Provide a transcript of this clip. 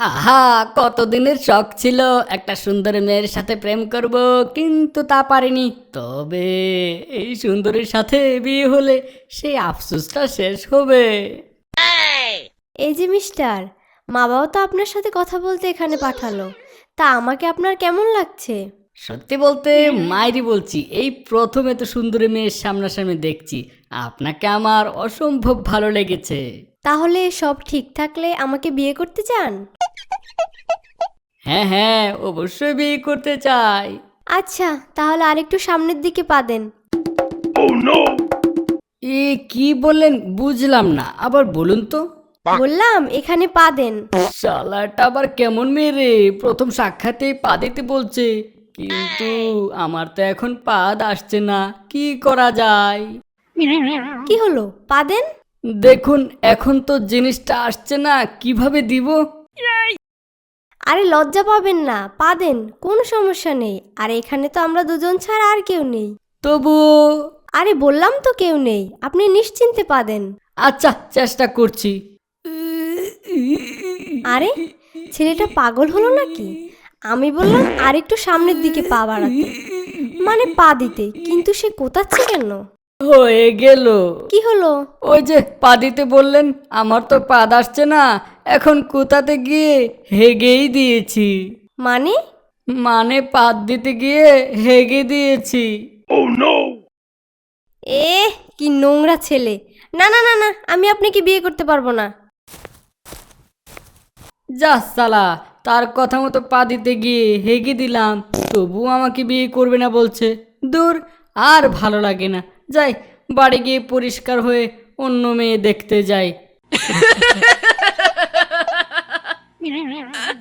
আহা কতদিনের শখ ছিল একটা সুন্দর মেয়ের সাথে প্রেম করব কিন্তু তা পারিনি। তবে এই সুন্দরীর সাথে বিয়ে হলে সেই আফসোসটা শেষ হবে। এই যে মিস্টার মা বাবা তো আপনার সাথে কথা বলতে এখানে পাঠালো। তা আমাকে আপনার কেমন লাগছে? সত্যি বলতে মায়েরই বলছি এই প্রথমে তো সুন্দরী মেয়ের সামনাসামনি দেখছি। আপনাকে আমার অসম্ভব ভালো লেগেছে। তাহলে সব ঠিক থাকলে আমাকে বিয়ে করতে চান? হ্যাঁ হ্যাঁ অবশ্যই বিয়ে করতে চাই। আচ্ছা তাহলে আরেকটু সামনের দিকে পা দেন। এ কি বললেন? বুঝলাম না। আবার বলুন তো। বললাম এখানে পা দেন। শালাটা আবার কেমন মেয়ে রে? প্রথম সাক্ষাতে পা দিতে বলছে। কিন্তু আমার তো এখন পাদ আসছে না। কি করা যায়? কি হলো? পা দেন। দেখুন এখন তো জিনিসটা আসছে না কীভাবে দিব? আরে লজ্জা পাবেন না পা দেন কোনো সমস্যা নেই। আর এখানে তো আমরা দুজন ছাড়া আর কেউ নেই। তবু আরে বললাম তো কেউ নেই আপনি নিশ্চিন্তে পা দেন। আচ্ছা চেষ্টা করছি। আরে ছেলেটা পাগল হলো নাকি? আমি বললাম আরেকটু সামনের দিকে পা বাড়াতে। মানে পা দিতে কিন্তু সে কোথাচ্ছে কেন? হয়ে গেল। কি হলো? ওই যে পা দিতে বললেন আমার তো পাদ আসছে না এখন কোথাতে গিয়ে হেগেই দিয়েছি। মানে? মানে পাদ দিতে গিয়ে হেগে দিয়েছি। এ কি নোংরা ছেলে। না না না না আমি আপনাকে বিয়ে করতে পারব না। যা সালা তার কথা মতো পা দিতে গিয়ে হেগে দিলাম তবু আমাকে বিয়ে করবে না বলছে। দূর আর ভালো লাগে না। যাই বাড়ি গিয়ে পরিষ্কার হয়ে অন্য মেয়ে দেখতে যাই।